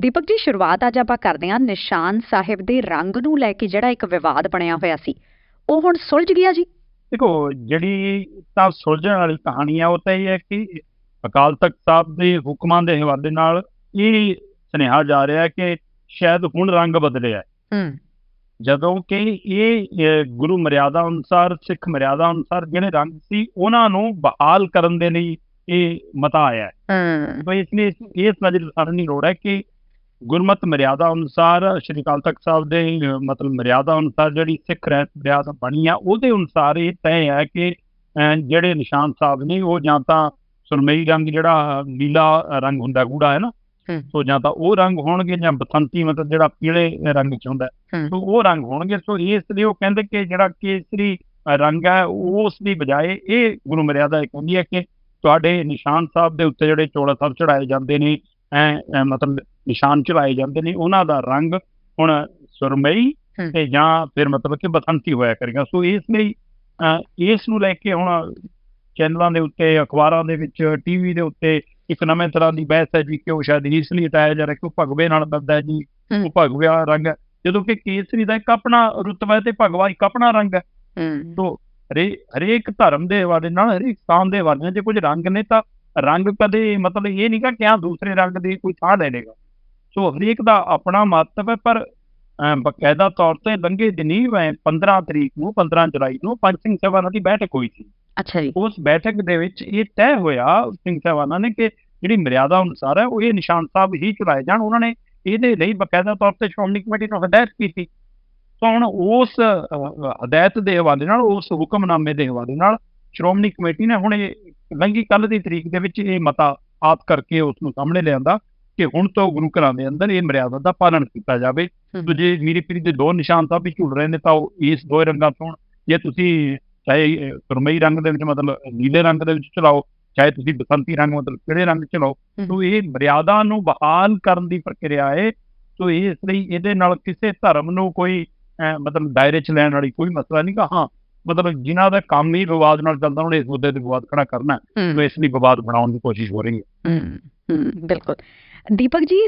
ਦੀਪਕ ਜੀ ਸ਼ੁਰੂਆਤ ਅੱਜ ਆਪਾਂ ਕਰਦੇ ਹਾਂ ਨਿਸ਼ਾਨ ਸਾਹਿਬ ਦੇ ਰੰਗ ਨੂੰ ਲੈ ਕੇ ਜਿਹੜਾ ਇੱਕ ਵਿਵਾਦ ਬਣਿਆ ਹੋਇਆ ਸੀ। ਉਹ ਹੁਣ ਸੁਲਝ ਗਿਆ ਜੀ। ਦੇਖੋ ਜਿਹੜੀ ਤਾਂ ਸੁਲਝਣ ਵਾਲੀ ਕਹਾਣੀ ਆ ਉਹ ਤਾਂ ਇਹ ਹੈ ਕਿ ਅਕਾਲ ਤਖਤ ਸਾਹਿਬ ਦੇ ਹੁਕਮਾਂ ਦੇ ਹਵਾਲੇ ਨਾਲ ਇਹ ਸੁਨੇਹਾ ਜਾ ਰਿਹਾ ਹੈ ਕਿ ਸ਼ਾਇਦ ਹੁਣ ਰੰਗ ਬਦਲਿਆ ਹੈ। ਜਦੋਂ ਕਿ ਇਹ ਗੁਰੂ ਮਰਿਆਦਾ ਅਨੁਸਾਰ ਸਿੱਖ ਮਰਿਆਦਾ ਅਨੁਸਾਰ ਜਿਹੜੇ ਰੰਗ ਸੀ ਉਹਨਾਂ ਨੂੰ ਬਹਾਲ ਕਰਨ ਦੇ ਲਈ ਇਹ ਮਤਾ ਆਇਆ ਹੈ। ਹੂੰ। ਤਾਂ ਇਸ ਲਈ ਇਸ- ਨਜ਼ਰ ਲੋੜ ਹੈ ਕਿ ਗੁਰਮਤ ਮਰਿਆਦਾ ਅਨੁਸਾਰ ਸ਼੍ਰੀ ਅਕਾਲ ਤਖਤ ਸਾਹਿਬ ਦੇ ਮਤਲਬ ਮਰਿਆਦਾ ਅਨੁਸਾਰ ਜਿਹੜੀ ਸਿੱਖ ਰਹਿਤ ਮਰਿਆਦਾ ਬਣੀ ਆ ਉਹਦੇ ਅਨੁਸਾਰ ਇਹ ਤੈਅ ਹੈ ਕਿ ਜਿਹੜੇ ਨਿਸ਼ਾਨ ਸਾਹਿਬ ਨੇ ਉਹ ਜਾਂ ਤਾਂ ਸੁਰਮਈ ਰੰਗ ਜਿਹੜਾ ਨੀਲਾ ਰੰਗ ਹੁੰਦਾ ਗੂੜਾ ਹੈ ਨਾ। ਸੋ ਜਾਂ ਤਾਂ ਉਹ ਰੰਗ ਹੋਣਗੇ ਜਾਂ ਬਸੰਤੀ ਮਤਲਬ ਜਿਹੜਾ ਪੀਲੇ ਰੰਗ ਚ ਹੁੰਦਾ। ਸੋ ਉਹ ਰੰਗ ਹੋਣਗੇ ਸੋ ਇਸ ਲਈ ਉਹ ਕਹਿੰਦੇ ਕਿ ਜਿਹੜਾ ਕੇਸਰੀ ਰੰਗ ਹੈ ਉਸ ਦੀ ਬਜਾਏ ਇਹ ਗੁਰੂ ਮਰਿਆਦਾ ਕਹਿੰਦੀ ਹੈ ਕਿ ਤੁਹਾਡੇ ਨਿਸ਼ਾਨ ਸਾਹਿਬ ਦੇ ਉੱਤੇ ਜਿਹੜੇ ਚੋਲਾ ਸਾਹਿਬ ਚੜਾਏ ਜਾਂਦੇ ਨੇ ਐ ਮਤਲਬ ਨਿਸ਼ਾਨ ਚੜਾਏ ਜਾਂਦੇ ਨੇ ਉਹਨਾਂ ਦਾ ਰੰਗ ਹੁਣ ਸੁਰਮਈ। ਤੇ ਜਾਂ ਫਿਰ ਮਤਲਬ ਕਿ ਬਸੰਤੀ ਹੋਇਆ ਕਰੇਗਾ। ਸੋ ਇਸ ਲਈ ਇਸ ਨੂੰ ਲੈ ਕੇ ਹੁਣ ਚੈਨਲਾਂ ਦੇ ਉੱਤੇ ਅਖਬਾਰਾਂ ਦੇ ਵਿੱਚ ਟੀਵੀ ਦੇ ਉੱਤੇ ਇੱਕ ਨਵੇਂ ਤਰ੍ਹਾਂ ਦੀ ਬਹਿਸ ਹੈ ਜੀ ਕਿ ਉਹ ਸ਼ਾਇਦ ਇਸ ਲਈ ਹਟਾਇਆ ਜਾ ਰਿਹਾ ਕਿ ਉਹ ਭਗਵੇ ਨਾਲ ਬੰਦਾ ਹੈ ਜੀ। ਉਹ ਭਗਵਾ ਰੰਗ ਜਦੋਂ ਕਿ ਕੇਸਰੀ ਦਾ ਇੱਕ ਆਪਣਾ ਰੁਤਬਾ ਹੈ ਤੇ ਭਗਵਾ ਇੱਕ ਆਪਣਾ ਰੰਗ ਹੈ। ਸੋ ਹਰੇ ਹਰੇਕ ਧਰਮ ਦੇ ਹਵਾਲੇ ਨਾਲ ਹਰੇਕ ਸਥਾਨ ਦੇ ਹਵਾਲੇ ਨਾਲ ਜੇ ਕੁਝ ਰੰਗ ਨੇ ਤਾਂ ਰੰਗ ਕਦੇ ਮਤਲਬ ਇਹ ਨਹੀਂ ਕਿ ਆ ਦੂਸਰੇ ਰੰਗ ਦੀ ਕੋਈ ਥਾਂ ਲੈ ਲੇਗਾ ਸੋ ਹਰੇਕ ਦਾ ਆਪਣਾ ਮਹੱਤਵ ਹੈ ਪਰ ਬਕਾਇਦਾ ਤੌਰ ਤੇ ਲੰਘੇ ਦਿਨੀ ਅਮ, 15 ਤਰੀਕ ਨੂੰ 15 ਜੁਲਾਈ ਨੂੰ ਪੰਜ ਸਿੰਘ ਸਾਹਿਬਾਨਾਂ ਦੀ ਬੈਠਕ ਹੋਈ ਸੀ। ਅੱਛਾ ਜੀ। ਉਸ ਬੈਠਕ ਦੇ ਵਿੱਚ ਇਹ ਤੈਅ ਹੋਇਆ ਸਿੰਘ ਸਾਹਿਬਾਨਾਂ ਨੇ ਕਿ ਜਿਹੜੀ ਮਰਿਆਦਾ ਅਨੁਸਾਰ ਹੈ ਉਹ ਇਹ ਨਿਸ਼ਾਨ ਸਾਹਿਬ ਹੀ ਚੁਰਾਏ ਜਾਣ। ਉਹਨਾਂ ਨੇ ਇਹਦੇ ਲਈ ਬਕਾਇਦਾ ਤੌਰ ਤੇ ਸ਼੍ਰੋਮਣੀ ਕਮੇਟੀ ਨੂੰ ਹਦਾਇਤ ਕੀਤੀ। ਤਾਂ ਹੁਣ ਉਸ ਹਦਾਇਤ ਦੇ ਹਵਾਲੇ ਨਾਲ ਉਸ ਹੁਕਮਨਾਮੇ ਦੇ ਹਵਾਲੇ ਨਾਲ ਸ਼੍ਰੋਮਣੀ ਕਮੇਟੀ ਨੇ ਹੁਣ ਇਹ ਲੰਘੀ ਕੱਲ ਦੀ ਤਰੀਕ ਦੇ ਵਿੱਚ ਇਹ ਮਤਾ ਆਪ ਕਰਕੇ ਉਸ ਨੂੰ ਸਾਹਮਣੇ ਲਿਆਂਦਾ। ਕਿ ਹੁਣ ਤੋਂ ਗੁਰੂ ਘਰਾਂ ਦੇ ਅੰਦਰ ਇਹ ਮਰਿਆਦਾ ਦਾ ਪਾਲਣ ਕੀਤਾ ਜਾਵੇ। ਤੇ ਜੇ ਮੀਰੀ ਪੀਰੀ ਦੇ ਦੋ ਨਿਸ਼ਾਨ ਸਾਹਿਬ ਵੀ ਝੁਲ ਰਹੇ ਨੇ ਤਾਂ ਇਸ ਦੋ ਰੰਗਾਂ ਤੋਂ। ਜੇ ਤੁਸੀਂ ਚਾਹੇ ਸੁਰਮਈ ਰੰਗ ਦੇ ਵਿੱਚ ਮਤਲਬ ਨੀਲੇ ਰੰਗ ਦੇ ਵਿੱਚ ਚਲਾਓ ਚਾਹੇ ਤੁਸੀਂ ਬਸੰਤੀ ਰੰਗ ਮਤਲਬ ਕਿਹੜੇ ਰੰਗ ਚਲਾਓ। ਸੋ ਇਹ ਮਰਿਆਦਾ ਨੂੰ ਬਹਾਲ ਕਰਨ ਦੀ ਪ੍ਰਕਿਰਿਆ ਹੈ ਸੋ ਇਸ ਲਈ ਇਹਦੇ ਨਾਲ ਕਿਸੇ ਧਰਮ ਨੂੰ ਕੋਈ ਮਤਲਬ ਦਾਇਰੇ ਚ ਲੈਣ ਵਾਲੀ ਕੋਈ ਮਸਲਾ ਨਹੀਂ ਹਾਂ ਮਤਲਬ ਜਿਨ੍ਹਾਂ ਦਾ ਕੰਮ ਹੀ ਵਿਵਾਦ ਨਾਲ ਚੱਲਦਾ ਉਹਨੇ ਇਸ ਮੁੱਦੇ ਤੇ ਵਿਵਾਦ ਖੜਾ ਕਰਨਾ। ਸੋ ਇਸ ਲਈ ਵਿਵਾਦ ਬਣਾਉਣ ਦੀ ਕੋਸ਼ਿਸ਼ ਹੋ ਰਹੀ ਹੈ ਹੂੰ ਹੂੰ ਬਿਲਕੁਲ ਦੀਪਕ ਜੀ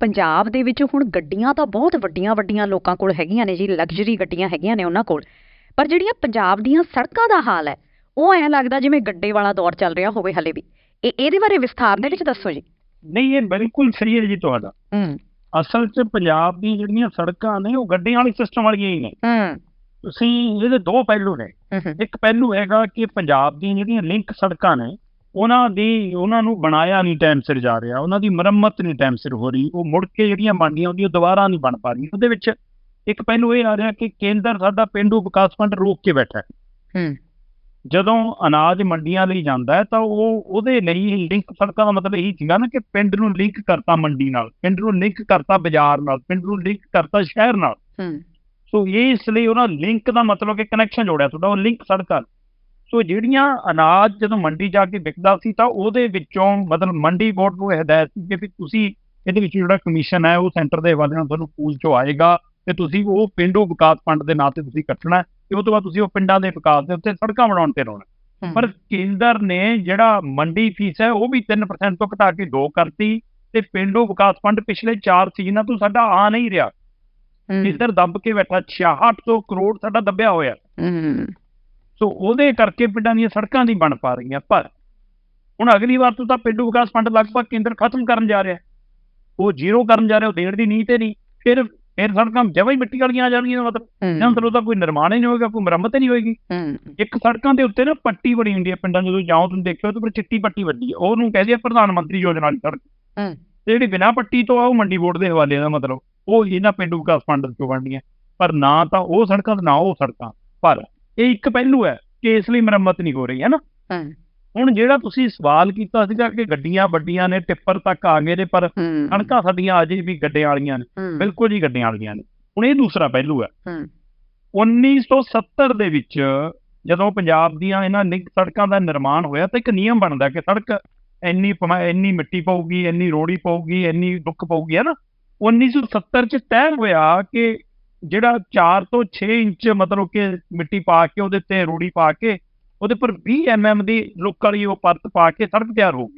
ਪੰਜਾਬ ਦੇ ਵਿੱਚ ਹੁਣ ਗੱਡੀਆਂ ਤਾਂ ਬਹੁਤ ਵੱਡੀਆਂ ਵੱਡੀਆਂ ਲੋਕਾਂ ਕੋਲ ਹੈਗੀਆਂ ਨੇ ਜੀ ਲਗਜ਼ਰੀ ਗੱਡੀਆਂ ਹੈਗੀਆਂ ਨੇ ਉਹਨਾਂ ਕੋਲ। ਪਰ ਜਿਹੜੀਆਂ ਪੰਜਾਬ ਦੀਆਂ ਸੜਕਾਂ ਦਾ ਹਾਲ ਹੈ ਉਹ ਐਂ ਲੱਗਦਾ ਜਿਵੇਂ ਗੱਡੇ ਵਾਲਾ ਦੌਰ ਚੱਲ ਰਿਹਾ ਹੋਵੇ ਹਲੇ ਵੀ। ਇਹ ਇਹਦੇ ਬਾਰੇ ਵਿਸਥਾਰ ਦੇ ਵਿੱਚ ਦੱਸੋ ਜੀ। ਨਹੀਂ ਇਹ ਬਿਲਕੁਲ ਸਹੀ ਹੈ ਜੀ ਤੁਹਾਡਾ। ਹੂੰ। ਅਸਲ 'ਚ ਪੰਜਾਬ ਦੀਆਂ ਜਿਹੜੀਆਂ ਸੜਕਾਂ ਨੇ ਉਹ ਗੱਡੀਆਂ ਵਾਲੀ ਸਿਸਟਮ ਵਾਲੀਆਂ ਹੀ ਨੇ। ਹੂੰ। ਤੁਸੀਂ ਇਹਦੇ ਦੋ ਪਹਿਲੂ ਨੇ। ਇੱਕ ਪਹਿਲੂ ਹੈਗਾ ਕਿ ਪੰਜਾਬ ਦੀਆਂ ਜਿਹੜੀਆਂ ਲਿੰਕ ਸੜਕਾਂ ਨੇ ਉਹਨਾਂ ਦੀ ਉਹਨਾਂ ਨੂੰ ਬਣਾਇਆ ਨਹੀਂ ਟਾਈਮ ਸਿਰ ਜਾ ਰਿਹਾ ਉਹਨਾਂ ਦੀ ਮੁਰੰਮਤ ਨਹੀਂ ਟਾਈਮ ਸਿਰ ਹੋ ਰਹੀ ਉਹ ਮੁੜ ਕੇ ਜਿਹੜੀਆਂ ਬਣਦੀਆਂ ਹੁੰਦੀਆਂ ਉਹ ਦੁਬਾਰਾ ਨਹੀਂ ਬਣ ਪਾ ਰਹੀਆਂ। ਉਹਦੇ ਵਿੱਚ ਇੱਕ ਪਹਿਲੂ ਇਹ ਆ ਰਿਹਾ ਕਿ ਕੇਂਦਰ ਸਾਡਾ ਪਿੰਡੂ ਵਿਕਾਸ ਫੰਡ ਰੋਕ ਕੇ ਬੈਠਾ ਹੈ। ਹੂੰ। ਜਦੋਂ ਅਨਾਜ ਮੰਡੀਆਂ ਲਈ ਜਾਂਦਾ ਹੈ ਤਾਂ ਉਹ ਉਹਦੇ ਲਈ ਲਿੰਕ ਸੜਕਾਂ ਦਾ ਮਤਲਬ ਇਹੀ ਸੀਗਾ ਨਾ ਕਿ ਪਿੰਡ ਨੂੰ ਲਿੰਕ ਕਰਤਾ ਮੰਡੀ ਨਾਲ ਪਿੰਡ ਨੂੰ ਲਿੰਕ ਕਰਤਾ ਬਾਜ਼ਾਰ ਨਾਲ ਪਿੰਡ ਨੂੰ ਲਿੰਕ ਕਰਤਾ ਸ਼ਹਿਰ ਨਾਲ। ਹੂੰ। ਸੋ ਇਹ ਇਸ ਲਈ ਉਹਨਾਂ ਲਿੰਕ ਦਾ ਮਤਲਬ ਕਿ ਕਨੈਕਸ਼ਨ ਜੋੜਿਆ ਤੁਹਾਡਾ ਉਹ ਲਿੰਕ ਸੜਕਾਂ ਸੋ ਜਿਹੜੀਆਂ ਅਨਾਜ ਜਦੋਂ ਮੰਡੀ ਜਾ ਕੇ ਵਿਕਦਾ ਸੀ ਤਾਂ ਉਹਦੇ ਵਿੱਚੋਂ ਮਤਲਬ ਮੰਡੀ ਬੋਰਡ ਨੂੰ ਹਦਾਇਤ ਸੀ ਕਿ ਵੀ ਤੁਸੀਂ ਇਹਦੇ ਵਿੱਚ ਜਿਹੜਾ ਕਮਿਸ਼ਨ ਹੈ ਉਹ ਸੈਂਟਰ ਦੇ ਹਵਾਲੇ ਨਾਲ ਤੁਹਾਨੂੰ ਪੂਲ ਚੋਂ ਆਏਗਾ ਤੇ ਤੁਸੀਂ ਉਹ ਪਿੰਡੂ ਵਿਕਾਸ ਫੰਡ ਦੇ ਨਾਂ ਤੇ ਤੁਸੀਂ ਕੱਟਣਾ ਤੇ ਉਸ ਤੋਂ ਬਾਅਦ ਤੁਸੀਂ ਉਹ ਪਿੰਡਾਂ ਦੇ ਵਿਕਾਸ ਦੇ ਉੱਤੇ ਸੜਕਾਂ ਬਣਾਉਣ ਤੇ ਲਾਉਣਾ। ਪਰ ਕੇਂਦਰ ਨੇ ਜਿਹੜਾ ਮੰਡੀ ਫੀਸ ਹੈ ਉਹ ਵੀ 3% ਤੋਂ ਘਟਾ ਕੇ 2 ਕਰਤੀ ਤੇ ਪਿੰਡੂ ਵਿਕਾਸ ਫੰਡ ਪਿਛਲੇ 4 ਸੀਜ਼ਨਾਂ ਤੋਂ ਸਾਡਾ ਆ ਨਹੀਂ ਰਿਹਾ। ਇੱਧਰ ਦੱਬ ਕੇ ਬੈਠਾ 6600 ਕਰੋੜ ਸਾਡਾ ਦੱਬਿਆ ਹੋਇਆ। ਸੋ ਉਹਦੇ ਕਰਕੇ ਪਿੰਡਾਂ ਦੀਆਂ ਸੜਕਾਂ ਨਹੀਂ ਬਣ ਪਾ ਰਹੀਆਂ। ਪਰ ਹੁਣ ਅਗਲੀ ਵਾਰ ਤੋਂ ਤਾਂ ਪਿੰਡੂ ਵਿਕਾਸ ਫੰਡ ਲਗਭਗ ਕੇਂਦਰ ਖਤਮ ਕਰਨ ਜਾ ਰਿਹਾ। ਉਹ ਜ਼ੀਰੋ ਕਰਨ ਜਾ ਰਿਹਾ ਉਹ ਦੇਣ ਦੀ ਨੀਤ ਤੇ ਨਹੀਂ। ਫਿਰ ਫਿਰ ਸੜਕਾਂ ਜਮਾਂ ਹੀ ਮਿੱਟੀ ਵਾਲੀਆਂ ਆ ਜਾਣਗੀਆਂ ਮਤਲਬ ਇਹਦਾ ਹੂੰ। ਮਤਲਬ ਤਾਂ ਕੋਈ ਨਿਰਮਾਣ ਹੀ ਨਹੀਂ ਹੋਏਗਾ ਕੋਈ ਮੁਰੰਮਤ ਨਹੀਂ ਹੋਏਗੀ। ਇੱਕ ਸੜਕਾਂ ਦੇ ਉੱਤੇ ਨਾ ਪੱਟੀ ਬਣੀ ਹੁੰਦੀ ਹੈ ਪਿੰਡਾਂ ਜਦੋਂ ਜਾਓ ਤੁਸੀਂ ਦੇਖਿਓ ਤੇ ਪਰ ਚਿੱਟੀ ਪੱਟੀ ਵੱਡੀ ਹੈ ਉਹਨੂੰ ਕਹਿੰਦੇ ਆ ਪ੍ਰਧਾਨ ਮੰਤਰੀ ਯੋਜਨਾ ਵਾਲੀ ਸੜਕ। ਤੇ ਜਿਹੜੀ ਬਿਨਾਂ ਪੱਟੀ ਤੋਂ ਆ ਉਹ ਮੰਡੀ ਬੋਰਡ ਦੇ ਹਵਾਲੇ ਦਾ ਮਤਲਬ। ਉਹ ਇਹਨਾਂ ਪਿੰਡੂ ਵਿਕਾਸ ਫੰਡ ਤੋਂ ਬਣਦੀਆਂ। ਪਰ ਨਾ ਤਾਂ ਉਹ ਸੜਕਾਂ ਨਾ ਉਹ ਸੜਕਾਂ। ਪਰ ਇਹ ਇੱਕ ਪਹਿਲੂ ਹੈ ਕਿ ਇਸ ਲਈ ਮੁਰੰਮਤ ਨਹੀਂ ਹੋ ਰਹੀ ਹੈ ਨਾ? ਹੂੰ। ਹੁਣ ਜਿਹੜਾ ਤੁਸੀਂ ਸਵਾਲ ਕੀਤਾ ਸੀਗਾ ਕਿ ਗੱਡੀਆਂ ਵੱਡੀਆਂ ਨੇ ਟਿੱਪਰ ਤੱਕ ਆ ਗਏ ਨੇ ਪਰ ਹੂੰ। ਸੜਕਾਂ ਸਾਡੀਆਂ ਅਜੇ ਵੀ ਗੱਡੇ ਵਾਲੀਆਂ ਨੇ ਹੂੰ। ਬਿਲਕੁਲ ਜੀ ਗੱਡੀਆਂ ਵਾਲੀਆਂ ਨੇ। ਹੁਣ ਇਹ ਦੂਸਰਾ ਪਹਿਲੂ ਹੈ। ਹੂੰ। 1970 ਦੇ ਵਿੱਚ ਜਦੋਂ ਪੰਜਾਬ ਦੀਆਂ ਇਹਨਾਂ ਸੜਕਾਂ ਦਾ ਨਿਰਮਾਣ ਹੋਇਆ ਤਾਂ ਇੱਕ ਨਿਯਮ ਬਣਦਾ ਕਿ ਸੜਕ ਇੰਨੀ ਇੰਨੀ ਮਿੱਟੀ ਪਊਗੀ ਇੰਨੀ ਰੋੜੀ ਪਊਗੀ ਇੰਨੀ ਦੁੱਖ ਪਊਗੀ ਹੈ ਨਾ? 1970 ਚ ਤੈਅ ਹੋਇਆ ਕਿ ਜਿਹੜਾ 4 ਤੋਂ 6 ਇੰਚ ਮਤਲਬ ਕਿ ਮਿੱਟੀ ਪਾ ਕੇ ਉਹਦੇ ਤੇ ਰੋੜੀ ਪਾ ਕੇ ਉਹਦੇ ਪਰ 20 ਐਮਐਮ ਦੀ ਲੋਕਾਂ ਲਈ ਉਹ ਪਰਤ ਪਾ ਕੇ ਸੜਕ ਤਿਆਰ ਹੂੰ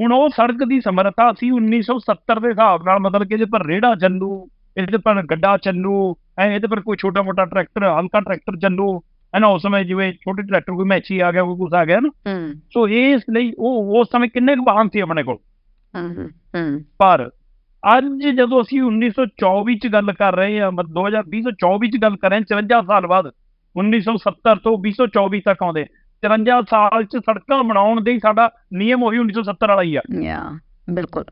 ਹੁਣ ਉਹ ਸੜਕ ਦੀ ਸਮਰੱਥਾ ਸੀ 1970 ਦੇ ਹਿਸਾਬ ਨਾਲ ਮਤਲਬ ਕਿ ਇਹਦੇ ਪਰ ਰੇੜਾ ਚੱਲੂ ਇਹਦੇ ਪਰ ਗੱਡਾ ਚੱਲੂ ਐ ਇਹਦੇ ਪਰ ਕੋਈ ਛੋਟਾ ਮੋਟਾ ਟਰੈਕਟਰ ਹਲਕਾ ਟਰੈਕਟਰ ਚੱਲੂ। ਹੈ ਨਾ ਉਸ ਸਮੇਂ ਜਿਵੇਂ ਛੋਟੇ ਟਰੈਕਟਰ ਕੋਈ ਮੈਚੀ ਆ ਗਿਆ ਕੋਈ ਕੁਛ ਆ ਗਿਆ ਨਾ। ਸੋ ਇਸ ਲਈ ਉਹ ਉਸ ਸਮੇਂ ਕਿੰਨੇ ਕੁ ਵਾਹਨ ਸੀ ਆਪਣੇ ਕੋਲ? ਹੂੰ ਹੂੰ, ਹੂੰ। ਪਰ ਅੱਜ ਜਦੋਂ ਅਸੀਂ 1924 ਚ ਗੱਲ ਕਰ ਰਹੇ ਹਾਂ ਮਤਲਬ 2020 ਤੋਂ 24 ਚ ਗੱਲ ਕਰ ਰਹੇ ਹਾਂ 54 ਸਾਲ ਬਾਅਦ 1970 ਤੋਂ 2024 ਤੱਕ ਆਉਂਦੇ 53 ਸਾਲ ਚ ਸੜਕਾਂ ਬਣਾਉਣ ਦੇ ਸਾਡਾ ਨਿਯਮ ਉਹੀ 1970 ਵਾਲਾ ਹੀ ਆ। ਯਾ ਬਿਲਕੁਲ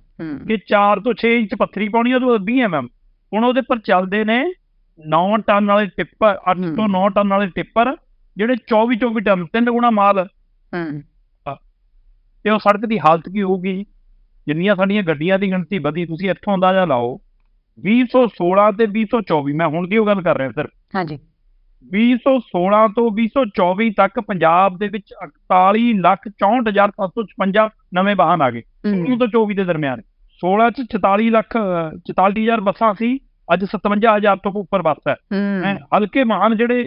ਕਿ 4 ਤੋਂ 6 ਇੰਚ ਪੱਥਰੀ ਪਾਉਣੀ ਆ ਤੋਂ 20 ਐਮਐਮ ਹੁਣ ਉਹਦੇ ਪਰ ਚੱਲਦੇ ਨੇ 9 ਟਨ ਵਾਲੇ ਟਿੱਪਰ 8 ਹੂੰ। ਤੋਂ 9 ਟਨ ਵਾਲੇ ਟਿੱਪਰ ਜਿਹੜੇ 24 24 ਟਨ ਤਿੰਨ ਗੁਣਾ ਮਾਲ। ਹੂੰ। ਤੇ ਉਹ ਸੜਕ ਦੀ ਹਾਲਤ ਕੀ ਹੋਊਗੀ? ਜਿੰਨੀਆਂ ਸਾਡੀਆਂ ਗੱਡੀਆਂ ਦੀ ਗਿਣਤੀ ਵਧੀ ਤੁਸੀਂ ਇੱਥੋਂ ਅੰਦਾਜ਼ਾ ਲਾਓ। 2016 ਤੇ 2024 ਮੈਂ ਹੁਣ ਦੀ ਉਹ ਗੱਲ ਕਰ ਰਿਹਾ ਸਰ ਹਾਂਜੀ। 2016 ਤੋਂ 2024 ਤੱਕ ਪੰਜਾਬ ਦੇ ਵਿੱਚ 41 ਲੱਖ 64756 ਨਵੇਂ ਵਾਹਨ ਆ ਗਏ। ਹੂੰ। 16 ਤੋਂ 24 ਦੇ ਦਰਮਿਆਨ। 16 ਚ 44 ਲੱਖ ਅਹ, 44000 ਬੱਸਾਂ ਸੀ। ਅੱਜ 57000 ਤੋਂ ਉੱਪਰ ਬੱਸ ਹੈ। ਹਲਕੇ ਵਾਹਨ ਜਿਹੜੇ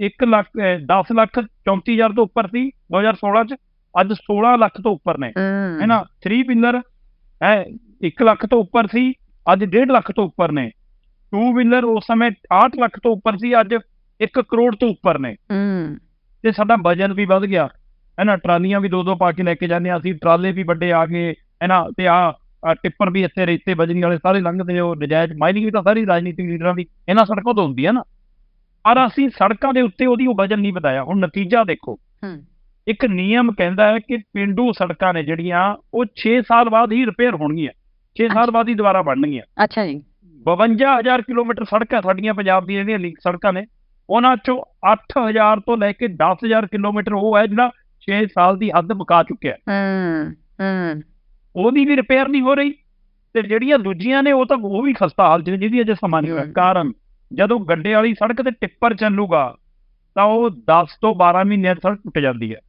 1 ਲੱਖ ਅਹ, 10 ਲੱਖ 34000 ਤੋਂ ਉੱਪਰ ਸੀ 2016 ਚ ਅੱਜ 16 ਲੱਖ ਤੋਂ ਉੱਪਰ ਨੇ। ਹੂੰ। ਹੈ ਨਾ 3 ਵੀਲਰ ਹੈ 1 ਲੱਖ ਤੋਂ ਉੱਪਰ ਸੀ ਅੱਜ 1.5 ਲੱਖ ਤੋਂ ਉੱਪਰ ਨੇ। 2 ਵੀਲਰ ਉਸ ਸਮੇਂ 68 ਲੱਖ ਤੋਂ ਉੱਪਰ ਸੀ ਅੱਜ 1 ਕਰੋੜ ਤੋਂ ਉੱਪਰ ਨੇ। ਹੂੰ। ਤੇ ਸਾਡਾ ਵਜਨ ਵੀ ਵੱਧ ਗਿਆ। ਹੈ ਨਾ ਟਰਾਲੀਆਂ ਵੀ ਦੋ ਦੋ ਪਾ ਕੇ ਲੈ ਕੇ ਜਾਂਦੇ ਹਾਂ ਅਸੀਂ ਟਰਾਲੇ ਵੀ ਵੱਡੇ ਆ ਗਏ ਹੈ ਨਾ ਤੇ ਆ ਟਿੱਪਰ ਵੀ ਇੱਥੇ ਰੇਤੇ ਵਜਨੀ ਵਾਲੇ ਸਾਰੇ ਲੰਘਦੇ ਉਹ ਨਜਾਇਜ਼ ਮਾਈਨਿੰਗ ਵੀ ਤਾਂ ਸਾਰੀ ਰਾਜਨੀਤਿਕ ਲੀਡਰਾਂ ਦੀ ਇਹਨਾਂ ਸੜਕਾਂ ਤੋਂ ਹੁੰਦੀ ਹੈ ਨਾ। ਪਰ ਅਸੀਂ ਸੜਕਾਂ ਦੇ ਉੱਤੇ ਉਹਦੀ ਉਹ ਵਜਨ ਨਹੀਂ ਵਧਾਇਆ। ਹੁਣ ਨਤੀਜਾ ਦੇਖੋ। ਹੂੰ। ਇੱਕ ਨਿਯਮ ਕਹਿੰਦਾ ਹੈ ਕਿ ਪਿੰਡੂ ਸੜਕਾਂ ਨੇ ਜਿਹੜੀਆਂ ਉਹ 6 ਸਾਲ ਬਾਅਦ ਹੀ ਰਿਪੇਅਰ ਹੋਣਗੀਆਂ। 6 ਸਾਲ ਬਾਅਦ ਹੀ ਦੁਬਾਰਾ ਬਣਨਗੀਆਂ। ਅੱਛਾ ਜੀ। 52000 ਕਿਲੋਮੀਟਰ ਸੜਕਾਂ ਸਾਡੀਆਂ ਪੰਜਾਬ ਦੀਆਂ ਜਿਹੜੀਆਂ ਲੀਕ ਸੜਕਾਂ ਨੇ ਉਹਨਾਂ ਚੋਂ 8000 ਤੋਂ ਲੈ ਕੇ 10000 ਕਿਲੋਮੀਟਰ ਉਹ ਹੈ ਜਿਹੜਾ 6 ਸਾਲ ਦੀ ਹੱਦ ਮੁਕਾ ਚੁੱਕਿਆ ਹੈ। ਹੂੰ ਹੂੰ। ਉਹਦੀ ਵੀ ਰਿਪੇਅਰ ਨਹੀਂ ਹੋ ਰਹੀ ਤੇ ਜਿਹੜੀਆਂ ਦੂਜੀਆਂ ਨੇ ਉਹ ਤਾਂ ਉਹ ਵੀ ਖਸਤਾ ਨੇ ਜਿਹਦੀ ਅਜੇ ਸਮਾਂ ਨਹੀਂ ਹੋਇਆ। ਕਾਰਨ ਜਦੋਂ ਗੱਡੇ ਵਾਲੀ ਸੜਕ ਤੇ ਟਿੱਪਰ ਚੱਲੂਗਾ ਤਾਂ ਉਹ 10 ਤੋਂ 12 ਮਹੀਨਿਆਂ 'ਚ ਸੜਕ ਟੁੱਟ ਜਾਂਦੀ ਹੂੰ।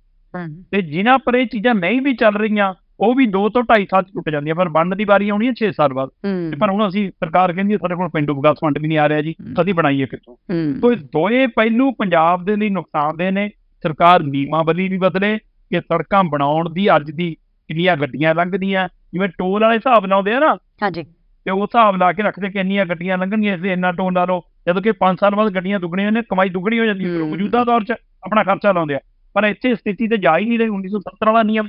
ਤੇ ਜਿਨ੍ਹਾਂ ਪਰ ਇਹ ਚੀਜ਼ਾਂ ਨਹੀਂ ਵੀ ਚੱਲ ਰਹੀਆਂ ਉਹ ਵੀ 2 ਤੋਂ 2.5 ਸਾਲ 'ਚ ਟੁੱਟ ਜਾਂਦੀਆਂ ਪਰ ਬਣਨ ਦੀ ਵਾਰੀ ਆਉਣੀ ਹੈ 6 ਸਾਲ ਬਾਅਦ। ਤੇ ਪਰ ਹੁਣ ਅਸੀਂ ਸਰਕਾਰ ਕਹਿੰਦੀ ਹੈ ਸਾਡੇ ਕੋਲ ਪਿੰਡੂ ਵਿਕਾਸ ਫੰਡ ਵੀ ਨਹੀਂ ਆ ਰਿਹਾ ਜੀ। ਅਸੀਂ ਬਣਾਈਏ ਕਿੱਥੋਂ ਸੋ ਇਹ ਦੋਏ ਪਹਿਲੂ ਪੰਜਾਬ ਦੇ ਲਈ ਨੁਕਸਾਨਦੇ ਨੇ ਸਰਕਾਰ ਨਿਯਮਾਵਲੀ ਵੀ ਬਦਲੇ ਕਿ ਸੜਕਾਂ ਬਣਾਉਣ ਦੀ ਅੱਜ ਦੀ ਕਿੰਨੀਆਂ ਗੱਡੀਆਂ ਲੰਘਦੀਆਂ ਜਿਵੇਂ ਟੋਲ ਵਾਲੇ ਹਿਸਾਬ ਲਾਉਂਦੇ ਆ ਨਾ। ਹਾਂਜੀ। ਤੇ ਉਹ ਹਿਸਾਬ ਲਾ ਕੇ ਰੱਖਦੇ ਕਿ ਇੰਨੀਆਂ ਗੱਡੀਆਂ ਲੰਘਣਗੀਆਂ ਇਸ ਲਈ ਇੰਨਾ ਟੋਲ ਲਾ ਲਓ। ਜਦੋਂ ਕਿ 5 ਸਾਲ ਬਾਅਦ ਗੱਡੀਆਂ ਦੁੱਗਣੀਆਂ ਨੇ ਕਮਾਈ ਦੁੱਗਣੀ ਹੋ ਜਾਂਦੀ ਹੈ। ਮੌਜੂਦਾ ਦੌਰ 'ਚ ਆਪਣਾ ਖਰਚਾ ਲਾਉਂਦੇ ਆ। ਪਰ ਇੱਥੇ ਸਥਿਤੀ ਤੇ ਜਾ ਹੀ ਨਹੀਂ ਰਹੀ 1970 ਵਾਲਾ ਨਿਯਮ।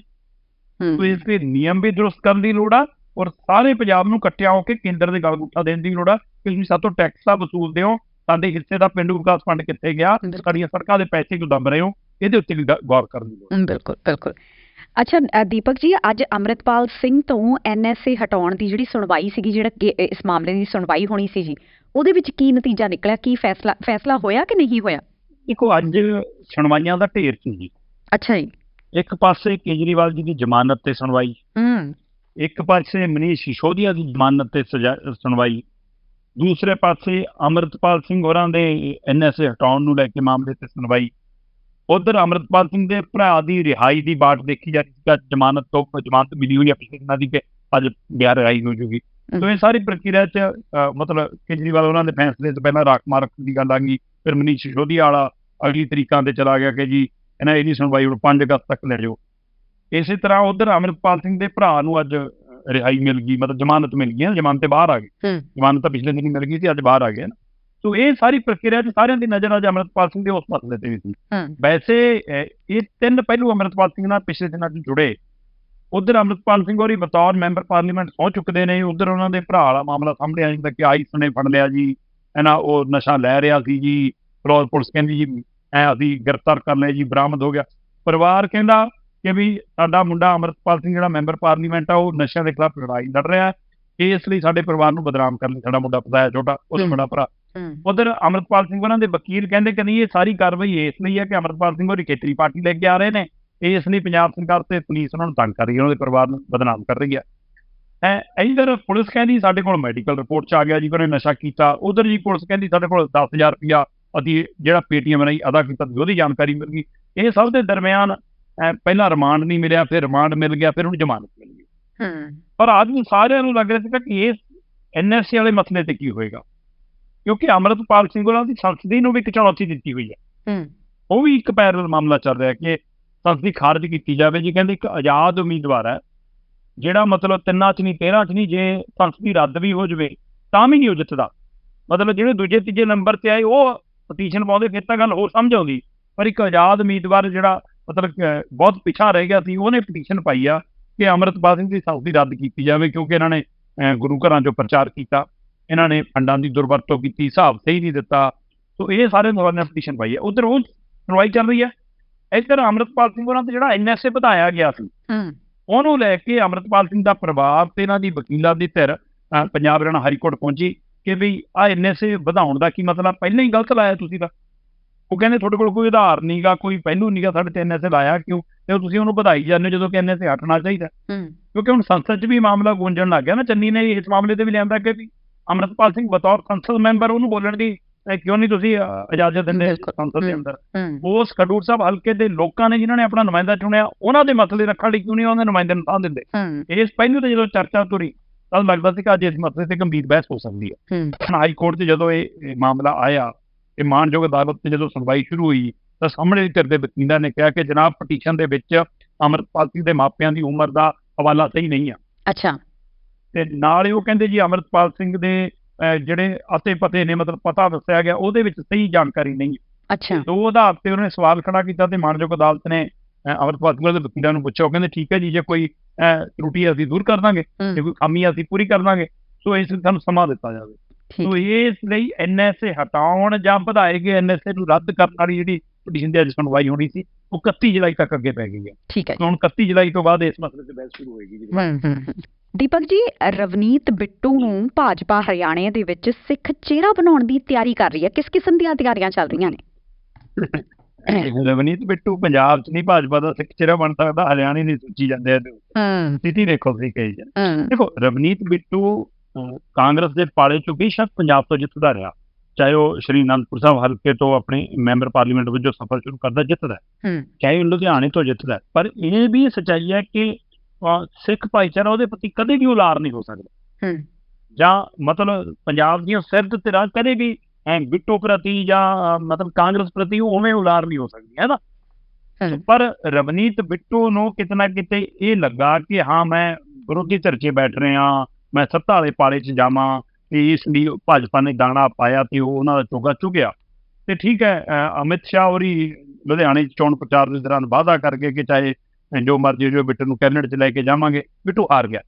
ਹੂੰ। ਸੋ ਇਸ ਲਈ ਨਿਯਮ ਵੀ ਦਰੁਸਤ ਕਰਨ ਦੀ ਲੋੜ ਆ ਔਰ ਸਾਰੇ ਪੰਜਾਬ ਨੂੰ ਇਕੱਠਿਆਂ ਹੋ ਕੇ ਕੇਂਦਰ ਦੇ ਗਲ ਗੁੱਠਾ ਦੇਣ ਦੀ ਲੋੜ ਆ। ਕਿ ਤੁਸੀਂ ਸਾਤੋਂ ਟੈਕਸ ਵਸੂਲਦੇ ਹੋ ਸਾਡੇ ਹਿੱਸੇ ਦਾ ਪਿੰਡੂ ਵਿਕਾਸ ਫੰਡ ਕਿੱਥੇ ਗਿਆ। ਸਾਡੀਆਂ ਸੜਕਾਂ ਦੇ ਪੈਸੇ ਕਿਉਂ ਦਬ ਰਹੇ ਹੋ ਇਹਦੇ ਉੱਤੇ ਵੀ ਗੌਰ ਕਰਨ ਦੀ ਲੋੜ ਬਿਲਕੁਲ ਬਿਲਕੁਲ। ਅੱਛਾ ਦੀਪਕ ਜੀ ਅੱਜ ਅਮਰਿਤਪਾਲ ਸਿੰਘ ਤੋਂ ਐਨਐਸਏ ਹਟਾਉਣ ਦੀ ਜਿਹੜੀ ਸੁਣਵਾਈ ਸੀਗੀ ਜਿਹੜਾ ਇਸ ਮਾਮਲੇ ਦੀ ਸੁਣਵਾਈ ਹੋਣੀ ਸੀ ਜੀ ਉਹਦੇ ਵਿੱਚ ਕੀ ਨਤੀਜਾ ਨਿਕਲਿਆ? ਕੀ ਫੈਸਲਾ ਫੈਸਲਾ ਹੋਇਆ ਕਿ ਨਹੀਂ ਹੋਇਆ? ਦੇਖੋ ਅੱਜ ਸੁਣਵਾਈਆਂ ਦਾ ਢੇਰ ਸੀ ਅੱਛਾ ਜੀ। ਇੱਕ ਪਾਸੇ ਕੇਜਰੀਵਾਲ ਜੀ ਦੀ ਜ਼ਮਾਨਤ ਤੇ ਸੁਣਵਾਈ। ਹੂੰ। ਇੱਕ ਪਾਸੇ ਮਨੀਸ਼ ਸਿਸੋਦੀਆ ਦੀ ਜ਼ਮਾਨਤ ਤੇ ਸੁਣਵਾਈ। ਦੂਸਰੇ ਪਾਸੇ ਅਮਰਤਪਾਲ ਸਿੰਘ ਹੋਰਾਂ ਦੇ ਐਨਐਸਏ ਹਟਾਉਣ ਨੂੰ ਲੈ ਕੇ ਮਾਮਲੇ ਤੇ ਸੁਣਵਾਈ। ਉਧਰ ਅਮਰਤਪਾਲ ਸਿੰਘ ਦੇ ਭਰਾ ਦੀ ਰਿਹਾਈ ਦੀ ਬਾਤ ਦੇਖੀ ਜਾ ਰਹੀ ਅੱਜ ਜ਼ਮਾਨਤ ਤੋਂ ਜ਼ਮਾਨਤ ਮਿਲੀ ਹੋਈ ਹੈ ਪਿਛਲੇ ਦਿਨਾਂ ਦੀ ਕਿ ਅੱਜ ਗਿਆ ਰਿਹਾਈ ਹੋ ਜੂਗੀ। ਸੋ ਇਹ ਸਾਰੀ ਪ੍ਰਕਿਰਿਆ ਚ ਮਤਲਬ ਕੇਜਰੀਵਾਲ ਉਹਨਾਂ ਦੇ ਫੈਸਲੇ ਤੋਂ ਪਹਿਲਾਂ ਰਾਖ ਮਾਰਕ ਦੀ ਗੱਲ ਆ ਗਈ ਫਿਰ ਮਨੀਸ਼ ਸਿਸੋਦੀਆ ਵਾਲਾ ਅਗਲੀ ਤਰੀਕਾਂ ਤੇ ਚਲਾ ਗਿਆ ਕਿ ਜੀ ਇਹਨਾਂ ਇਹਦੀ ਸੁਣਵਾਈ ਹੁਣ 5 ਅਗਸਤ ਤੱਕ ਲੈ ਜਾਓ। ਇਸੇ ਤਰ੍ਹਾਂ ਉਧਰ ਅਮਰਪਾਲ ਸਿੰਘ ਦੇ ਭਰਾ ਨੂੰ ਅੱਜ ਰਿਹਾਈ ਮਿਲ ਗਈ ਮਤਲਬ ਜ਼ਮਾਨਤ ਮਿਲ ਗਈ ਹੈ ਜ਼ਮਾਨਤ ਤੇ ਬਾਹਰ ਆ ਗਏ ਜ਼ਮਾਨਤ ਤਾਂ ਪਿਛਲੇ ਦਿਨ ਹੀ ਮਿਲ ਗਈ ਸੀ ਅੱਜ ਬਾਹਰ ਆ ਗਏ ਨਾ ਸੋ ਇਹ ਸਾਰੀ ਪ੍ਰਕਿਰਿਆ ਚ ਸਾਰਿਆਂ ਦੀ ਨਜ਼ਰ ਅੱਜ ਅਮਰਪਾਲ ਸਿੰਘ ਦੇ ਉਸ ਮਸਲੇ ਤੇ ਵੀ ਸੀ। ਵੈਸੇ ਇਹ ਤਿੰਨ ਪਹਿਲੂ ਅਮਰਪਾਲ ਸਿੰਘ ਨਾਲ ਪਿਛਲੇ ਦਿਨਾਂ 'ਚ ਜੁੜੇ। ਉਧਰ ਅਮਰਪਾਲ ਸਿੰਘ ਹੋਰੀ ਬਤੌਰ ਮੈਂਬਰ ਪਾਰਲੀਮੈਂਟ ਸਹੁੰ ਚੁੱਕਦੇ ਨੇ। ਉਧਰ ਉਹਨਾਂ ਦੇ ਭਰਾ ਵਾਲਾ ਮਾਮਲਾ ਸਾਹਮਣੇ ਆ ਜਾਂਦਾ ਕਿ ਆਈਸ ਨੇ ਫੜ ਲਿਆ ਜੀ। ਇਹਨਾਂ ਉਹ ਨਸ਼ਾ ਲੈ ਰਿਹਾ ਸੀ ਜੀ। ਫਿਰੋਜ਼ ਪੁਲਿਸ ਕਹਿੰਦੀ ਜੀ ਐ ਅਸੀਂ ਗ੍ਰਿਫਤਾਰ ਕਰ ਲਿਆ ਜੀ ਬਰਾਮਦ ਹੋ ਗਿਆ। ਪਰਿਵਾਰ ਕਹਿੰਦਾ ਕਿ ਵੀ ਸਾਡਾ ਮੁੰਡਾ ਅਮਰਪਾਲ ਸਿੰਘ ਜਿਹੜਾ ਮੈਂਬਰ ਪਾਰਲੀਮੈਂਟ ਆ ਉਹ ਨਸ਼ਿਆਂ ਦੇ ਖਿਲਾਫ ਲੜਾਈ ਲੜ ਰਿਹਾ ਇਸ ਲਈ ਸਾਡੇ ਪਰਿਵਾਰ ਨੂੰ ਬਦਨਾਮ ਕਰਨ ਲਈ ਸਾਡਾ ਮੁੰਡਾ ਫਸਾਇਆ ਛੋਟਾ ਹਮ। ਬੜਾ ਭਰਾ। ਉਧਰ ਅਮਰਪਾਲ ਸਿੰਘ ਉਹਨਾਂ ਦੇ ਵਕੀਲ ਕਹਿੰਦੇ ਕਿ ਨਹੀਂ ਇਹ ਸਾਰੀ ਕਾਰਵਾਈ ਇਸ ਲਈ ਹੈ ਕਿ ਅਮਰਪਾਲ ਸਿੰਘ ਹੋਰੀ ਖੇਤਰੀ ਪਾਰਟੀ ਲੈ ਕੇ ਆ ਰਹੇ ਨੇ। ਇਸ ਲਈ ਪੰਜਾਬ ਸਰਕਾਰ ਤੇ ਪੁਲਿਸ ਉਹਨਾਂ ਨੂੰ ਤੰਗ ਕਰ ਰਹੀ ਹੈ ਉਹਨਾਂ ਦੇ ਪਰਿਵਾਰ ਨੂੰ ਬਦਨਾਮ ਕਰ ਰਹੀ ਹੈ। ਐ ਇਧਰ ਪੁਲਿਸ ਕਹਿੰਦੀ ਸਾਡੇ ਕੋਲ ਮੈਡੀਕਲ ਰਿਪੋਰਟ ਚ ਆ ਗਿਆ ਜੀ ਕਿ ਉਹਨੇ ਨਸ਼ਾ ਕੀਤਾ। ਉਧਰ ਜੀ ਪੁਲਿਸ ਕਹਿੰਦੀ ਸਾਡੇ ਕੋਲ 10000 ਰੁਪਇਆ ਅਸੀਂ ਜਿਹੜਾ ਪੇਟੀਐਮ ਰਾਹੀਂ ਅਦਾ ਕੀਤਾ ਸੀ ਉਹਦੀ ਜਾਣਕਾਰੀ ਮਿਲ ਗਈ। ਇਹ ਸਭ ਦੇ ਦਰਮਿਆਨ ਪਹਿਲਾਂ ਰਿਮਾਂਡ ਨਹੀਂ ਮਿਲਿਆ ਫਿਰ ਰਿਮਾਂਡ ਮਿਲ ਗਿਆ ਫਿਰ ਉਹਨੂੰ ਜ਼ਮਾਨਤ ਮਿਲ ਗਈ। ਹੂੰ। ਪਰ ਆਦਮੀ ਸਾਰਿਆਂ ਨੂੰ ਲੱਗ ਰਿਹਾ ਸੀਗਾ ਕਿ ਇਸ ਐਨਐਸਸੀ ਵਾਲੇ ਮਸਲੇ ਤੇ ਕੀ ਹੋਏਗਾ। ਕਿਉਂਕਿ ਅਮਰਤਪਾਲ ਸਿੰਘ ਉਹਨਾਂ ਦੀ ਸੰਸਦੀ ਨੂੰ ਵੀ ਇੱਕ ਚੁਣੌਤੀ ਦਿੱਤੀ ਹੋਈ ਹੈ। ਹੂੰ। ਉਹ ਵੀ ਇੱਕ ਪੈਰਲ ਮਾਮਲਾ ਚੱਲ ਰਿਹਾ ਕਿ ਸੰਸਦੀ ਖਾਰਜ ਕੀਤੀ ਜਾਵੇ। ਜੀ ਕਹਿੰਦੇ ਇੱਕ ਆਜ਼ਾਦ ਉਮੀਦਵਾਰ ਹੈ ਜਿਹੜਾ ਮਤਲਬ ਤਿੰਨਾਂ ਚ ਨਹੀਂ 13 ਚ ਨਹੀਂ ਜੇ ਸੰਸਦ ਰੱਦ ਵੀ ਹੋ ਜਵੇ ਤਾਂ ਵੀ ਨਹੀਂ ਉਹ ਜਿੱਤਦਾ। ਮਤਲਬ ਜਿਹੜੇ ਦੂਜੇ ਤੀਜੇ ਨੰਬਰ ਤੇ ਆਏ ਉਹ ਪਟੀਸ਼ਨ ਪਾਉਂਦੇ ਫਿਰ ਤਾਂ ਗੱਲ ਹੋਰ ਸਮਝ ਆਉਂਦੀ। ਪਰ ਇੱਕ ਆਜ਼ਾਦ ਉਮੀਦਵਾਰ ਜਿਹੜਾ ਮਤਲਬ ਬਹੁਤ ਪਿਛਾ ਰਹਿ ਗਿਆ ਸੀ ਉਹਨੇ ਪਟੀਸ਼ਨ ਪਾਈ ਆ ਕਿ ਅੰਮ੍ਰਿਤਪਾਲ ਸਿੰਘ ਦੀ ਦੀ ਰੱਦ ਕੀਤੀ ਜਾਵੇ ਕਿਉਂਕਿ ਇਹਨਾਂ ਨੇ ਗੁਰੂ ਘਰਾਂ 'ਚੋਂ ਪ੍ਰਚਾਰ ਕੀਤਾ। ਇਹਨਾਂ ਨੇ ਫੰਡਾਂ ਦੀ ਦੁਰਵਰਤੋਂ ਕੀਤੀ ਹਿਸਾਬ ਸਹੀ ਨਹੀਂ ਦਿੱਤਾ। ਸੋ ਇਹ ਸਾਰੇ ਲੋਕਾਂ ਨੇ ਪਟੀਸ਼ਨ ਪਾਈ ਹੈ ਉਧਰ ਉਹ ਸੁਣਵਾਈ ਚੱਲ ਰਹੀ ਹੈ ਇੱਧਰ ਅੰਮ੍ਰਿਤਪਾਲ ਸਿੰਘ ਹੋਰਾਂ ਤੇ ਜਿਹੜਾ ਐਨਐਸਏ ਵਧਾਇਆ ਗਿਆ ਸੀ ਹੂੰ। ਉਹਨੂੰ ਲੈ ਕੇ ਅੰਮ੍ਰਿਤਪਾਲ ਸਿੰਘ ਦਾ ਪਰਿਵਾਰ ਤੇ ਇਹਨਾਂ ਦੀ ਵਕੀਲਾਂ ਦੀ ਧਿਰ ਪੰਜਾਬ ਹਰਿਆਣਾ ਹਾਈ ਕੋਰਟ ਪਹੁੰਚੀ। ਕਿ ਵੀ ਆ ਐਨਐਸਏ ਵਧਾਉਣ ਦਾ ਕੀ ਮਤਲਬ? ਪਹਿਲਾਂ ਹੀ ਗਲਤ ਲਾਇਆ ਤੁਸੀਂ ਤਾਂ। ਉਹ ਕਹਿੰਦੇ ਤੁਹਾਡੇ ਕੋਲ ਕੋਈ ਆਧਾਰ ਨਹੀਂਗਾ ਕੋਈ ਪਹਿਲੂ ਨਹੀਂਗਾ ਸਾਡੇ ਤੇ ਐਨਐਸਏ ਲਾਇਆ ਕਿਉਂ? ਤੇ ਤੁਸੀਂ ਉਹਨੂੰ ਵਧਾਈ ਜਾਂਦੇ ਜਦੋਂ ਕਿ ਐਨਐਸਏ ਹਟਣਾ ਚਾਹੀਦਾ। ਹੂੰ। ਕਿਉਂਕਿ ਹੁਣ ਸੰਸਦ 'ਚ ਵੀ ਮਾਮਲਾ ਗੂੰਜਣ ਲੱਗ ਗਿਆ ਨਾ ਚੰਨੀ ਨੇ ਇਸ ਮਾਮਲੇ ਤੇ ਵੀ ਲਿਆਂਦਾ ਕਿ ਵੀ ਅੰਮ੍ਰਿਤਪਾਲ ਸਿੰਘ ਬਤੌਰ ਸੰਸਦ ਮੈਂਬਰ ਉਹਨੂੰ ਬੋਲਣ ਦੀ ਕਿਉਂ ਨਹੀਂ ਤੁਸੀਂ ਇਜਾਜ਼ਤ ਦਿੰਦੇ। ਸੰਸਦ ਦੇ। ਅੰਦਰ? ਉਸ ਖਡੂਰ ਸਾਹਿਬ ਹਲਕੇ ਦੇ ਲੋਕਾਂ ਨੇ ਜਿਨ੍ਹਾਂ ਨੇ ਆਪਣਾ ਨੁਮਾਇੰਦਾ ਚੁਣਿਆ ਉਹਨਾਂ ਦੇ ਮਸਲੇ ਰੱਖਣ ਲਈ ਕਿਉਂ ਨਹੀਂ ਉਹਦੇ ਨੁਮਾਇੰਦੇ ਨੂੰ ਥਾਂ ਦਿੰਦੇ? ਇਸ ਪਹਿਲੂ ਤੇ ਜਦੋਂ ਚਰਚਾ ਤੁਰੀ ਤਾਂ ਲੱਗਦਾ ਸੀ ਕਿ ਅੱਜ ਇਸ ਮਸਲੇ ਤੇ ਗੰਭੀਰ ਬਹਿਸ ਹੋ ਸਕਦੀ ਹੈ। ਹੂੰ। ਹਾਈ ਕੋਰਟ 'ਚ ਜਦੋਂ ਇਹ ਮਾਮਲਾ ਆਇਆ ਇਹ ਮਾਨਯੋਗ ਅਦਾਲਤ 'ਤੇ ਜਦੋਂ ਸੁਣਵਾਈ ਸ਼ੁਰੂ ਹੋਈ ਤਾਂ ਸਾਹਮਣੇ ਦੀ ਧਿਰ ਦੇ ਵਕੀਲਾਂ ਨੇ ਕਿਹਾ ਕਿ ਜਨਾਬ ਪਟੀਸ਼ਨ ਦੇ ਵਿੱਚ ਅੰਮ੍ਰਿਤਪਾਲ ਸਿੰਘ ਦੇ ਮਾਪਿਆਂ ਦੀ ਉਮਰ ਦਾ ਹਵਾਲਾ ਸਹੀ ਨਹੀਂ ਆ। ਅੱਛਾ। ਤੇ ਨਾਲ ਹੀ ਉਹ ਕਹਿੰਦੇ ਜੀ ਅੰਮ੍ਰਿਤਪਾਲ ਸਿੰਘ ਦੇ ਜਿਹੜੇ ਅਤੇ ਪਤੇ ਨੇ ਮਤਲਬ ਪਤਾ ਦੱਸਿਆ ਗਿਆ ਉਹਦੇ ਵਿੱਚ ਸਹੀ ਜਾਣਕਾਰੀ ਨਹੀਂ ਅੱਛਾ। ਦੋ ਆਧਾਰ ਤੇ ਉਹਨੇ ਸਵਾਲ ਖੜਾ ਕੀਤਾ ਤੇ ਮਾਨਯੋਗ ਅਦਾਲਤ ਨੇ ਅਹ, ਅੰਮ੍ਰਿਤਪਾਲ ਸਿੰਘ ਦੇ ਵਕੀਲਾਂ ਨੂੰ ਪੁੱਛਿਆ ਉਹ ਕਹਿੰਦੇ ਠੀਕ ਹੈ ਜੀ ਜੇ ਕੋਈ ਤਰੁੱਟੀ ਅਸੀਂ ਦੂਰ ਕਰ ਦਾਂਗੇ ਜੇ ਕੋਈ ਖਾਮੀ ਅਸੀਂ ਪੂਰੀ ਕਰ ਦਾਂਗੇ ਸੋ ਇਸ ਲਈ ਸਾਨੂੰ ਸਮਾਂ ਦਿੱਤਾ ਜਾਵੇ। ਸੋ ਇਸ ਲਈ ਐਨਐਸਏ ਹਟਾਉਣ ਜਾਂ ਵਧਾਏ ਗਏ ਐਨਐਸਏ ਨੂੰ ਰੱਦ ਕਰਨ ਵਾਲੀ ਜਿਹੜੀ ਪਟੀਸ਼ਨ ਦੀ ਅੱਜ ਸੁਣਵਾਈ ਹੋਣੀ ਸੀ ਉਹ 31 ਜੁਲਾਈ ਤੱਕ ਅੱਗੇ ਪੈ ਗਈ ਹੈ। ਠੀਕ ਹੈ ਹੁਣ 31 ਜੁਲਾਈ ਤੋਂ ਬਾਅਦ ਇਸ ਮਸਲੇ ਤੇ ਬਹਿਸ ਸ਼ੁਰੂ ਹੋਏਗੀ ਜੀ। ਦੀਪਕ ਜੀ ਰਵਨੀਤ ਬਿੱਟੂ ਨੂੰ ਭਾਜਪਾ ਹਰਿਆਣੇ ਦੇ ਵਿੱਚ ਸਿੱਖ ਚਿਹਰਾ ਬਣਾਉਣ ਦੀ ਤਿਆਰੀ ਕਰ ਰਹੀ ਹੈ। ਕਿਸ ਕਿਸਮ ਦੀਆਂ ਤਿਆਰੀਆਂ ਚੱਲ ਰਹੀਆਂ ਨੇ? ਰਵਨੀਤ ਬਿੱਟੂ ਪੰਜਾਬ 'ਚ ਨਹੀਂ ਭਾਜਪਾ ਦਾ ਸਿੱਖ ਚਿਹਰਾ ਬਣ ਸਕਦਾ ਹਰਿਆਣੇ ਨਹੀਂ ਸੋਚੀ ਜਾਂਦੇ ਹੂੰ। ਸਥਿਤੀ ਦੇਖੋ ਤੁਸੀਂ ਕਹੀ ਜਾਂ ਦੇਖੋ ਰਵਨੀਤ ਬਿੱਟੂ ਕਾਂਗਰਸ ਦੇ ਪਾਲੇ ਚੋਂ ਬੇਸ਼ੱਕ ਪੰਜਾਬ ਤੋਂ ਜਿੱਤਦਾ ਰਿਹਾ। ਚਾਹੇ ਉਹ ਸ਼੍ਰੀ ਅਨੰਦਪੁਰ ਸਾਹਿਬ ਹਲਕੇ ਤੋਂ ਆਪਣੇ ਮੈਂਬਰ ਪਾਰਲੀਮੈਂਟ ਵਜੋਂ ਸਫ਼ਰ ਸ਼ੁਰੂ ਕਰਦਾ ਜਿੱਤਦਾ ਚਾਹੇ ਉਹ ਲੁਧਿਆਣੇ ਤੋਂ ਜਿੱਤਦਾ। ਪਰ ਇਹ ਵੀ ਸੱਚਾਈ ਹੈ ਕਿ ਸਿੱਖ ਭਾਈਚਾਰਾ ਉਹਦੇ ਪ੍ਰਤੀ ਕਦੇ ਵੀ ਉਲਾਰ ਨਹੀਂ ਹੋ ਸਕਦਾ। ਹੂੰ। ਜਾਂ ਮਤਲਬ ਪੰਜਾਬ ਦੀਆਂ ਸਿਰਦ ਤੇ ਰਾਜ ਕਦੇ ਵੀ ਬਿੱਟੂ ਪ੍ਰਤੀ ਜਾਂ ਮਤਲਬ ਕਾਂਗਰਸ ਪ੍ਰਤੀ ਉਹ ਉਵੇਂ ਉਲਾਰ ਨਹੀਂ ਹੋ ਸਕਦੀ ਹੈ ਨਾ? ਹੂੰ ਪਰ ਰਵਨੀਤ ਬਿੱਟੂ ਨੂੰ ਕਿਤਨਾ ਕਿਤੇ ਇਹ ਲੱਗਾ ਕਿ ਹਾਂ ਮੈਂ ਵਿਰੋਧੀ ਧਿਰ 'ਚ ਬੈਠ ਰਿਹਾ ਮੈਂ ਸੱਤਾ ਵਾਲੇ ਪਾਲੇ 'ਚ ਜਾਵਾਂ ਤੇ ਇਸ ਲਈ ਭਾਜਪਾ ਨੇ ਦਾਣਾ ਪਾਇਆ ਤੇ ਉਹ ਉਹਨਾਂ ਦਾ ਚੋਗਾ ਚੁਗਿਆ। ਤੇ ਠੀਕ ਹੈ ਅਮਿਤ ਸ਼ਾਹ ਹੋਰੀ ਲੁਧਿਆਣੇ 'ਚ ਚੋਣ ਪ੍ਰਚਾਰ ਦੇ ਦੌਰਾਨ ਵਾਅਦਾ ਕਰਕੇ ਕਿ ਚਾਹੇ ਜੋ ਮਰਜ਼ੀ ਜੋ ਬਿੱਟੂ ਨੂੰ ਕੈਬਨਿਟ 'ਚ ਲੈ ਕੇ ਜਾਵਾਂਗੇ ਬਿੱਟੂ ਹਾਰ ਗਿਆ।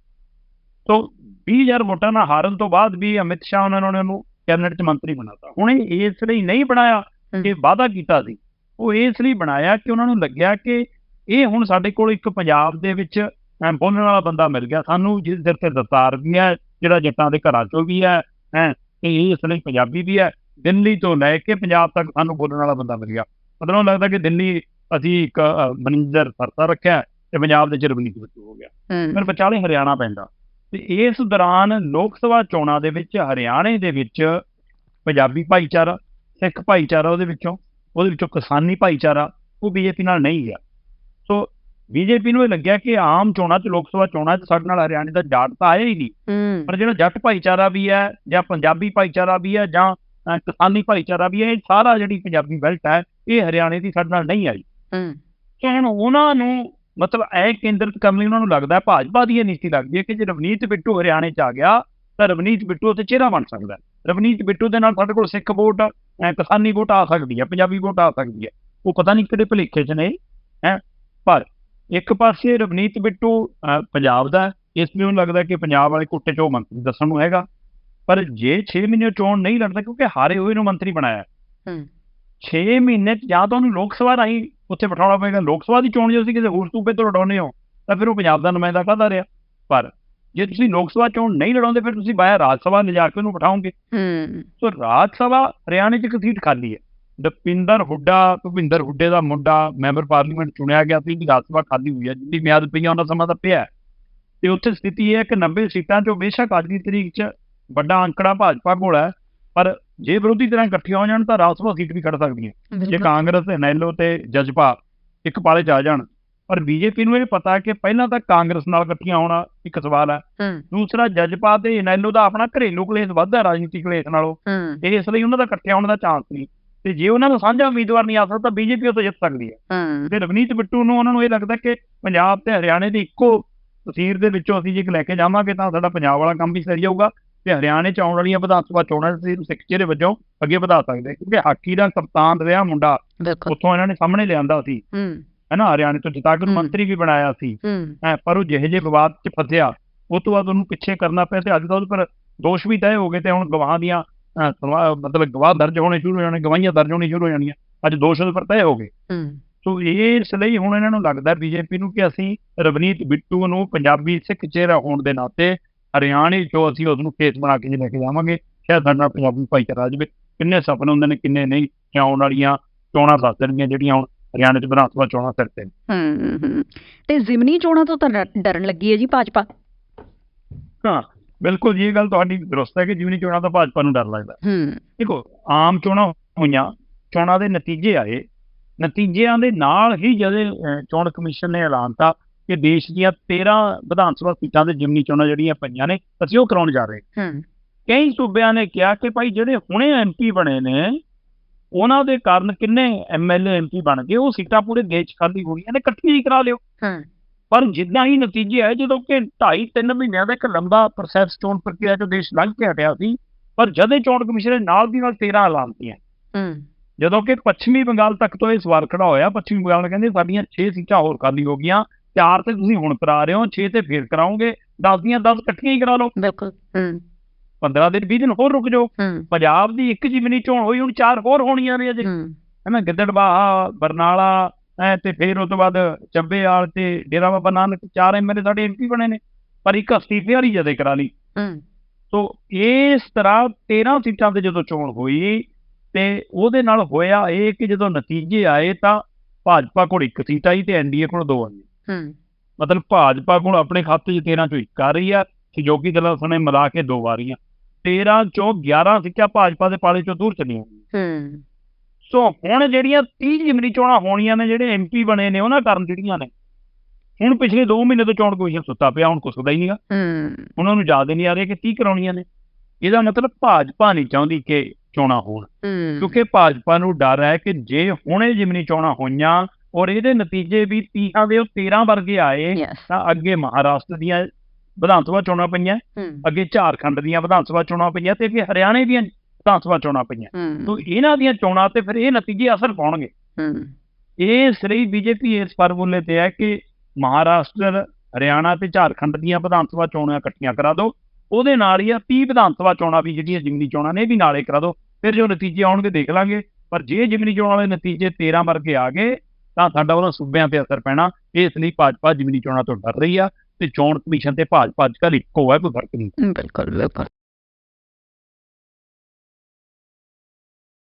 ਤੋਂ 20000 ਵੋਟਾਂ ਨਾਲ ਹਾਰਨ ਤੋਂ ਬਾਅਦ ਵੀ ਅਮਿਤ ਸ਼ਾਹ ਉਹਨਾਂ ਨੇ ਉਹਨੂੰ ਕੈਬਨਿਟ 'ਚ ਮੰਤਰੀ ਬਣਾਤਾ। ਹੁਣ ਇਹ ਇਸ ਲਈ ਨਹੀਂ ਬਣਾਇਆ ਕਿ ਵਾਅਦਾ ਕੀਤਾ ਸੀ। ਉਹ ਇਸ ਲਈ ਬਣਾਇਆ ਕਿ ਉਹਨਾਂ ਨੂੰ ਲੱਗਿਆ ਕਿ ਇਹ ਹੁਣ ਸਾਡੇ ਕੋਲ ਇੱਕ ਪੰਜਾਬ ਦੇ ਵਿੱਚ ਬੋਲਣ ਵਾਲਾ ਬੰਦਾ ਮਿਲ ਗਿਆ ਸਾਨੂੰ ਜਿਸ ਸਿਰ ਤੇ ਦਸਤਾਰ ਵੀ ਹੈ ਜਿਹੜਾ ਜੱਟਾਂ ਦੇ ਘਰਾਂ ਚੋਂ ਵੀ ਹੈ ਹੈ ਤੇ ਇਹ ਇਸ ਲਈ ਪੰਜਾਬੀ ਵੀ ਹੈ। ਦਿੱਲੀ ਤੋਂ ਲੈ ਕੇ ਪੰਜਾਬ ਤੱਕ ਸਾਨੂੰ ਬੋਲਣ ਵਾਲਾ ਬੰਦਾ ਮਿਲ ਗਿਆ। ਮਤਲਬ ਉਹਨੂੰ ਲੱਗਦਾ ਕਿ ਦਿੱਲੀ ਅਸੀਂ ਇੱਕ ਮਨਿੰਦਰ ਸਰਤਾ ਰੱਖਿਆ ਤੇ ਪੰਜਾਬ ਦੇ ਚ ਰਵਨੀਤ ਹੋ ਗਿਆ। ਫਿਰ ਵਿਚਾਲੇ ਹਰਿਆਣਾ ਪੈਂਦਾ। ਤੇ ਇਸ ਦੌਰਾਨ ਲੋਕ ਸਭਾ ਚੋਣਾਂ ਦੇ ਵਿੱਚ ਹਰਿਆਣੇ ਦੇ ਵਿੱਚ ਪੰਜਾਬੀ ਭਾਈਚਾਰਾ ਸਿੱਖ ਭਾਈਚਾਰਾ ਉਹਦੇ ਵਿੱਚੋਂ ਉਹਦੇ ਵਿੱਚੋਂ ਕਿਸਾਨੀ ਭਾਈਚਾਰਾ ਉਹ ਬੀਜੇਪੀ ਨਾਲ ਨਹੀਂ ਗਿਆ। ਸੋ ਬੀਜੇਪੀ ਨੂੰ ਇਹ ਲੱਗਿਆ ਕਿ ਆਮ ਚੋਣਾਂ 'ਚ ਲੋਕ ਸਭਾ ਚੋਣਾਂ 'ਚ ਸਾਡੇ ਨਾਲ ਹਰਿਆਣੇ ਦਾ ਜਾਟ ਤਾਂ ਆਇਆ ਹੀ ਨਹੀਂ। ਪਰ ਜਿਹੜਾ ਜੱਟ ਭਾਈਚਾਰਾ ਵੀ ਹੈ ਜਾਂ ਪੰਜਾਬੀ ਭਾਈਚਾਰਾ ਵੀ ਹੈ ਜਾਂ ਕਿਸਾਨੀ ਭਾਈਚਾਰਾ ਵੀ ਹੈ ਇਹ ਸਾਰਾ ਜਿਹੜੀ ਪੰਜਾਬੀ ਬੈਲਟ ਹੈ ਇਹ ਹਰਿਆਣੇ ਦੀ ਸਾਡੇ ਨਾਲ ਨਹੀਂ ਆਈ। ਹੂੰ। ਕਿ ਹੁਣ ਉਹਨਾਂ ਨੂੰ ਮਤਲਬ ਇਹ ਕੇਂਦਰਿਤ ਕਰਨ ਲਈ ਉਹਨਾਂ ਨੂੰ ਲੱਗਦਾ ਭਾਜਪਾ ਦੀ ਇਹ ਨੀਤੀ ਲੱਗਦੀ ਹੈ ਕਿ ਜੇ ਰਵਨੀਤ ਬਿੱਟੂ ਹਰਿਆਣੇ 'ਚ ਆ ਗਿਆ, ਤਾਂ ਰਵਨੀਤ ਬਿੱਟੂ ਉੱਥੇ ਚਿਹਰਾ ਬਣ ਸਕਦਾ ਰਵਨੀਤ ਬਿੱਟੂ ਦੇ ਨਾਲ ਸਾਡੇ ਕੋਲ ਸਿੱਖ ਵੋਟ ਕਿਸਾਨੀ ਵੋਟ ਆ ਸਕਦੀ ਹੈ, ਪੰਜਾਬੀ ਵੋਟ ਆ ਸਕਦੀ ਹੈ। ਉਹ ਪਤਾ ਨਹੀਂ ਕਿਹੜੇ ਭੁਲੇਖੇ 'ਚ ਨੇ, ਹੈ। ਪਰ ਇੱਕ ਪਾਸੇ ਰਵਨੀਤ ਬਿੱਟੂ, ਅਹ, ਪੰਜਾਬ ਦਾ ਇਸ ਲਈ ਉਹਨੂੰ ਲੱਗਦਾ ਕਿ ਪੰਜਾਬ ਵਾਲੇ ਕੁੱਟੇ 'ਚ ਉਹ ਮੰਤਰੀ ਦੱਸਣ ਨੂੰ ਹੈਗਾ। ਪਰ ਜੇ 6 ਮਹੀਨੇ ਚੋਣ ਨਹੀਂ ਲੜਦਾ, ਕਿਉਂਕਿ ਹਾਰੇ ਹੋਏ ਨੂੰ ਮੰਤਰੀ ਬਣਾਇਆ ਹੂੰ। 6 ਮਹੀਨੇ ਜਾਂ ਤਾਂ ਉਹਨੂੰ ਲੋਕ ਸਭਾ ਰਾਹੀਂ ਉੱਥੇ ਬਿਠਾਉਣਾ ਪਏਗਾ। ਲੋਕ ਸਭਾ ਦੀ ਚੋਣ ਜੇ ਤੁਸੀਂ ਕਿਸੇ ਹੋਰ ਸੂਬੇ ਤੋਂ ਲੜਾਉਂਦੇ ਹੋ ਤਾਂ ਫਿਰ ਉਹ ਪੰਜਾਬ ਦਾ ਨੁਮਾਇੰਦਾ ਕਾਹਦਾ ਰਿਹਾ। ਪਰ ਜੇ ਤੁਸੀਂ ਲੋਕ ਸਭਾ ਚੋਣ ਨਹੀਂ ਲੜਾਉਂਦੇ ਫਿਰ ਤੁਸੀਂ ਬਾਇਆ ਰਾਜ ਸਭਾ ਲਿਜਾ ਕੇ ਉਹਨੂੰ ਬਿਠਾਓਗੇ। ਹੂੰ। ਸੋ ਰਾਜ ਸਭਾ ਹਰਿਆਣੇ 'ਚ ਇੱਕ ਸੀਟ ਖਾਲੀ ਹੈ। ਦਪਿੰਦਰ ਹੁੱਡਾ ਭੁਪਿੰਦਰ ਹੁੱਡੇ ਦਾ ਮੁੰਡਾ ਮੈਂਬਰ ਪਾਰਲੀਮੈਂਟ ਚੁਣਿਆ ਗਿਆ ਸੀ ਰਾਜ ਸਭਾ ਖਾਲੀ ਹੋਈ ਹੈ। ਜਿੰਨੀ ਮਿਆਦ ਪਈ ਉਹਨਾਂ ਸਮਾਂ ਤਾਂ ਪਿਆ। ਤੇ ਉੱਥੇ ਸਥਿਤੀ ਇਹ ਹੈ ਕਿ 90 ਸੀਟਾਂ 'ਚੋਂ ਬੇਸ਼ੱਕ ਅੱਜ ਦੀ ਤਰੀਕ 'ਚ ਵੱਡਾ ਅੰਕੜਾ ਭਾਜਪਾ ਕੋਲ ਹੈ। ਪਰ ਜੇ ਵਿਰੋਧੀ ਧਿਰਾਂ ਇਕੱਠੀਆਂ ਹੋ ਜਾਣ ਤਾਂ ਰਾਜ ਸਭਾ ਸੀਟ ਵੀ ਕੱਢ ਸਕਦੀਆਂ ਜੇ ਕਾਂਗਰਸ ਨੈਲੋ ਤੇ ਜਜ਼ਪਾ ਇੱਕ ਪਾਲੇ 'ਚ ਆ ਜਾਣ ਪਰ ਬੀਜੇਪੀ ਨੂੰ ਇਹ ਪਤਾ ਕਿ ਪਹਿਲਾਂ ਤਾਂ ਕਾਂਗਰਸ ਨਾਲ ਇਕੱਠੀਆਂ ਹੋਣਾ ਇੱਕ ਸਵਾਲ ਹੈ। ਹੂੰ। ਦੂਸਰਾ ਜਜ਼ਪਾ ਤੇ ਨੈਲੋ ਦਾ ਆਪਣਾ ਘਰੇਲੂ ਕਲੇਸ਼ ਵੱਧ ਹੈ ਰਾਜਨੀਤਿਕ ਕਲੇਸ਼ ਨਾਲੋਂ। ਹੂੰ। ਤੇ ਇਸ ਲਈ ਉਹਨਾਂ ਦਾ ਇਕੱਠੇ ਹੋਣ ਦਾ ਚਾਂਸ ਨਹੀਂ। ਤੇ ਜੇ ਉਹਨਾਂ ਦਾ ਸਾਂਝਾ ਉਮੀਦਵਾਰ ਨਹੀਂ ਆ ਸਕਦਾ ਤਾਂ ਬੀਜੇਪੀ ਉਹ ਤੋਂ ਜਿੱਤ ਸਕਦੀ ਹੈ। ਹੂੰ। ਤੇ ਰਵਨੀਤ ਬਿੱਟੂ ਨੂੰ ਉਹਨਾਂ ਨੂੰ ਇਹ ਲੱਗਦਾ ਕਿ ਪੰਜਾਬ ਤੇ ਹਰਿਆਣੇ ਦੀ ਇੱਕੋ ਤਸਵੀਰ ਦੇ ਵਿੱਚੋਂ ਅਸੀਂ ਜੇ ਇੱਕ ਲੈ ਕੇ ਜਾਵਾਂਗੇ ਤਾਂ ਸਾਡਾ ਪੰਜਾਬ ਵਾਲਾ ਕੰਮ ਵੀ ਸਰੀ ਜਾਊਗਾ। ਤੇ ਹਰਿਆਣੇ ਚ ਆਉਣ ਵਾਲੀਆਂ ਵਿਧਾਨ ਸਭਾ ਚੋਣਾਂ ਅਸੀਂ ਸਿੱਖ ਚਿਹਰੇ ਵਜੋਂ ਅੱਗੇ ਵਧਾ ਸਕਦੇ ਕਿਉਂਕਿ ਹਾਕੀ ਦਾ ਕਪਤਾਨ ਰਿਹਾ ਮੁੰਡਾ ਉੱਥੋਂ ਇਹਨਾਂ ਨੇ ਸਾਹਮਣੇ ਲਿਆਂਦਾ ਸੀ। ਹੂੰ। ਹੈਨਾ ਹਰਿਆਣੇ ਤੋਂ ਜਿਤਾ ਕੇ। ਮੰਤਰੀ ਵੀ ਬਣਾਇਆ ਸੀ। ਪਰ ਉਹ ਜਿਹੇ ਜਿਹੇ ਵਿਵਾਦ 'ਚ ਫਸਿਆ ਉਹ ਤੋਂ ਬਾਅਦ ਉਹਨੂੰ ਪਿੱਛੇ ਕਰਨਾ ਪਿਆ ਤੇ ਅੱਜ ਤਾਂ ਉਹਦੇ ਪਰ ਦੋਸ਼ ਵੀ ਤੈਅ ਹੋ ਗਏ ਤੇ ਹੁਣ ਗਵਾਹਾਂ ਦੀਆਂ ਮਤਲਬ ਗਵਾਹ ਦਰਜ ਹੋਣੇ ਸ਼ੁਰੂ ਹੋ ਜਾਣੇ ਗਵਾਹੀਆਂ ਦਰਜ ਹੋਣੀ ਸ਼ੁਰੂ ਹੋ ਜਾਣੀਆਂ ਅੱਜ ਦੋਸ਼ ਉਹਦੇ ਪਰ ਤੈਅ ਹੋ ਗਏ। ਸੋ ਇਸ ਲਈ ਹੁਣ ਇਹਨਾਂ ਨੂੰ ਲੱਗਦਾ ਬੀਜੇਪੀ ਨੂੰ ਕਿ ਅਸੀਂ ਰਵਨੀਤ ਬਿੱਟੂ ਨੂੰ ਪੰਜਾਬੀ ਸਿੱਖ ਚਿਹਰਾ ਹੋਣ ਦੇ ਨਾਤੇ ਹਰਿਆਣੇ ਚੋਂ ਅਸੀਂ ਉਸ ਨੂੰ ਕੇਸ ਬਣਾ ਕੇ ਜੇ ਲੈ ਕੇ ਜਾਵਾਂਗੇ ਸ਼ਾਇਦ ਸਾਡਾ ਪੰਜਾਬੀ ਭਾਈਚਾਰਾ ਜਵੇ। ਕਿੰਨੇ ਸੁਪਨੇ ਹੁੰਦੇ ਨੇ ਕਿੰਨੇ ਨਹੀਂ ਤੇ ਆਉਣ ਵਾਲੀਆਂ ਚੋਣਾਂ ਦੱਸ ਦੇਣਗੀਆਂ ਜਿਹੜੀਆਂ ਹੁਣ ਹਰਿਆਣੇ 'ਚ ਵਿਧਾਨ ਸਭਾ ਚੋਣਾਂ ਸਿਰ ਤੇ ਨੇ। ਹੂੰ ਹੂੰ ਤੇ ਜ਼ਿਮਨੀ ਚੋਣਾਂ ਤੋਂ ਤਾਂ ਡਰ- ਡਰਨ ਲੱਗੀ ਹੈ ਜੀ ਭਾਜਪਾ? ਹਾਂ ਬਿਲਕੁਲ ਜੀ ਇਹ ਗੱਲ ਤੁਹਾਡੀ ਦਰੁਸਤ ਹੈ ਕਿ ਜਿਵਨੀ ਚੋਣਾਂ ਤੋਂ ਭਾਜਪਾ ਨੂੰ ਡਰ ਲੱਗਦਾ। ਹੂੰ। ਦੇਖੋ ਆਮ ਚੋਣਾਂ ਹੋਈਆਂ ਚੋਣਾਂ ਦੇ ਨਤੀਜੇ ਆਏ। ਨਤੀਜਿਆਂ ਦੇ ਨਾਲ ਹੀ ਜਦੋਂ ਚੋਣ ਕਮਿਸ਼ਨ ਨੇ ਐਲਾਨਤਾ ਕਿ ਦੇਸ਼ ਦੀਆਂ 13 ਵਿਧਾਨ ਸਭਾ ਸੀਟਾਂ ਦੇ ਜਿਮਨੀ ਚੋਣਾਂ ਜਿਹੜੀਆਂ ਪਈਆਂ ਨੇ ਅਸੀਂ ਉਹ ਕਰਾਉਣ ਜਾ ਰਹੇ ਹਾਂ। ਹੂੰ। ਕਈ ਸੂਬਿਆਂ ਨੇ ਕਿਹਾ ਕਿ ਭਾਈ ਜਿਹੜੇ ਹੁਣੇ ਐਮਪੀ ਬਣੇ ਨੇ ਉਹਨਾਂ ਦੇ ਕਾਰਨ ਕਿੰਨੇ ਐਮਐਲਏ ਐਮਪੀ ਬਣ ਗਏ ਉਹ ਸੀਟਾਂ ਪੂਰੇ ਦੇਸ਼ 'ਚ ਖਾਲੀ ਹੋਣੀਆਂ ਨੇ ਇਕੱਠੀਆਂ ਹੀ ਕਰਾ ਲਿਓ। ਹੂੰ। ਪਰ ਜਿੱਦਾਂ ਹੀ ਨਤੀਜੇ ਆਏ ਜਦੋਂ ਕਿ 2.5 3 ਮਹੀਨਿਆਂ ਦਾ ਇੱਕ ਲੰਬਾ ਪ੍ਰੋਸੈਸ ਚੋਣ ਪ੍ਰਕਿਰਿਆ ਚੋਂ ਦੇਸ਼ ਲੰਘ ਕੇ ਹਟਿਆ ਸੀ ਪਰ ਜਦੇ ਚੋਣ ਕਮਿਸ਼ਨ ਨੇ ਨਾਲ ਦੀ ਨਾਲ 13 ਐਲਾਨਤੀਆਂ ਹੂੰ। ਜਦੋਂ ਕਿ ਪੱਛਮੀ ਬੰਗਾਲ ਤੱਕ ਤੋਂ ਇਹ ਸਵਾਲ ਖੜਾ ਹੋਇਆ ਪੱਛਮੀ ਬੰਗਾਲ ਕਹਿੰਦੇ ਸਾਡੀਆਂ 6 ਸੀਟਾਂ ਹੋਰ ਖਾਲੀ ਹੋ ਗਈਆਂ ਚਾਰ ਤੇ ਤੁਸੀਂ ਹੁਣ ਕਰਾ ਰਹੇ ਹੋ 6 ਤੇ ਫੇਰ ਕਰਾਓਗੇ। 10 ਦੀਆਂ 10 ਇਕੱਠੀਆਂ ਹੀ ਕਰਾ ਲਓ। ਬਿਲਕੁਲ ਹੂੰ। 15 ਦਿਨ 20 ਦਿਨ ਹੋਰ ਰੁਕ ਜਾਓ। ਪੰਜਾਬ ਦੀ ਇੱਕ ਜਿਮਨੀ ਚੋਣ ਹੋਈ ਹੁਣ ਚਾਰ ਹੋਰ ਹੋਣੀਆਂ ਨੇ ਅਜੇ। ਹੈਨਾ ਗਿੱਦੜਬਾਹਾ ਬਰਨਾਲਾ ਐ ਤੇ ਫਿਰ ਉਸ ਤੋਂ ਬਾਅਦ ਚੱਬੇਵਾਲ ਤੇ ਡੇਰਾ ਬਾਬਾ ਨਾਨਕ ਚਾਰ ਐਮਐਲਏ ਸਾਡੇ ਐਮਪੀ ਬਣੇ ਨੇ। ਪਰ ਇੱਕ ਅਸਤੀਫੇ ਵਾਲੀ ਜਦੇ ਕਰਾ ਲਈ। ਹੂੰ। ਸੋ ਇਸ ਤਰ੍ਹਾਂ 13 ਸੀਟਾਂ ਤੇ ਜਦੋਂ ਚੋਣ ਹੋਈ ਤੇ ਉਹਦੇ ਨਾਲ ਹੋਇਆ ਇਹ ਕਿ ਜਦੋਂ ਨਤੀਜੇ ਆਏ ਤਾਂ ਭਾਜਪਾ ਕੋਲ ਇੱਕ ਸੀਟ ਆਈ ਤੇ ਐਨਡੀਏ ਕੋਲ ਦੋ ਆਈ ਹੂੰ। ਮਤਲਬ ਭਾਜਪਾ ਕੋਲ ਆਪਣੇ ਖਾਤੇ 'ਚ 13 ਚੋਂ ਇੱਕ ਆ ਰਹੀ ਆ ਸਹਿਯੋਗੀ ਦਲਾਂ ਸਣੇ ਮਿਲਾ ਕੇ ਦੋ ਵਾਰੀਆਂ। 13 ਚੋਂ 11 ਸੀਟਾਂ ਭਾਜਪਾ ਦੇ ਪਾਲੇ ਚੋਂ ਦੂਰ ਚਲੀਆਂ। ਹੂੰ। ਸੋ ਹੁਣ ਜਿਹੜੀਆਂ 30 ਜਿਮਨੀ ਚੋਣਾਂ ਹੋਣੀਆਂ ਨੇ ਜਿਹੜੇ ਐਮਪੀ ਬਣੇ ਨੇ ਉਹਨਾਂ ਕਾਰਨ ਜਿਹੜੀਆਂ ਨੇ ਹੁਣ ਪਿਛਲੇ 2 ਮਹੀਨੇ ਤੋਂ ਚੋਣ ਕਮਿਸ਼ਨ ਸੁੱਤਾ ਪਿਆ ਹੁਣ ਕੁਛ ਦਾ ਹੀ ਨਹੀਂਗਾ। ਹੂੰ। ਉਹਨਾਂ ਨੂੰ ਯਾਦ ਨਹੀਂ ਆ ਰਿਹਾ ਕਿ 30 ਕਰਾਉਣੀਆਂ ਨੇ। ਇਹਦਾ ਮਤਲਬ ਭਾਜਪਾ ਨਹੀਂ ਚਾਹੁੰਦੀ ਕਿ ਚੋਣਾਂ ਹੋਣ। ਕਿਉਂਕਿ ਭਾਜਪਾ ਨੂੰ ਡਰ ਹੈ ਕਿ ਜੇ ਹੁਣੇ ਜਿਮਨੀ ਚੋਣਾਂ ਹੋਈਆਂ ਔਰ ਇਹਦੇ ਨਤੀਜੇ ਵੀ 30 ਦੇ ਉਹ 13 ਵਰਗੇ ਆਏ ਤਾਂ ਅੱਗੇ ਮਹਾਰਾਸ਼ਟਰ ਦੀਆਂ ਵਿਧਾਨ ਸਭਾ ਚੋਣਾਂ ਪਈਆਂ ਅੱਗੇ ਝਾਰਖੰਡ ਦੀਆਂ ਵਿਧਾਨ ਸਭਾ ਚੋਣਾਂ ਪਈਆਂ ਤੇ ਅੱਗੇ ਹਰਿਆਣੇ ਦੀਆਂ ਵਿਧਾਨ ਸਭਾ ਚੋਣਾਂ ਪਈਆਂ। ਤੋਂ ਇਹਨਾਂ ਦੀਆਂ ਚੋਣਾਂ ਤੇ ਫਿਰ ਇਹ ਨਤੀਜੇ ਅਸਰ ਪਾਉਣਗੇ। ਹੂੰ। ਇਸ ਲਈ ਬੀਜੇਪੀ ਇਸ ਫਾਰਮੂਲੇ ਤੇ ਹੈ ਕਿ ਮਹਾਰਾਸ਼ਟਰ ਹਰਿਆਣਾ ਤੇ ਝਾਰਖੰਡ ਦੀਆਂ ਵਿਧਾਨ ਸਭਾ ਚੋਣਾਂ ਇਕੱਠੀਆਂ ਕਰਾ ਦਿਓ ਉਹਦੇ ਨਾਲ ਹੀ ਆ 30 ਵਿਧਾਨ ਸਭਾ ਚੋਣਾਂ ਵੀ ਜਿਹੜੀਆਂ ਜਿਮਨੀ ਚੋਣਾਂ ਨੇ ਇਹ ਵੀ ਨਾਲੇ ਕਰਾ ਦਿਓ ਫਿਰ ਜੋ ਨਤੀਜੇ ਆਉਣਗੇ ਦੇਖ ਲਾਂਗੇ। ਪਰ ਜੇ ਜਿਮਨੀ ਚੋਣਾਂ ਵਾਲੇ ਨਤੀਜੇ 13 ਵਰਗੇ ਆ ਗਏ ਤਾਂ ਸਾਡਾ ਉਹਨਾਂ ਸੂਬਿਆਂ ਤੇ ਅਸਰ ਪੈਣਾ ਇਸ ਲਈ ਭਾਜਪਾ ਜਿਮਨੀ ਚੋਣਾਂ ਤੋਂ ਡਰ ਰਹੀ ਆ ਤੇ ਚੋਣ ਕਮਿਸ਼ਨ ਤੇ ਭਾਜਪਾ ਅੱਜ ਕੱਲ੍ਹ ਇੱਕੋ ਹੈ ਕੋਈ ਫ਼ਰਕ ਨਹੀਂ। ਬਿਲਕੁਲ ਬਿਲਕੁਲ।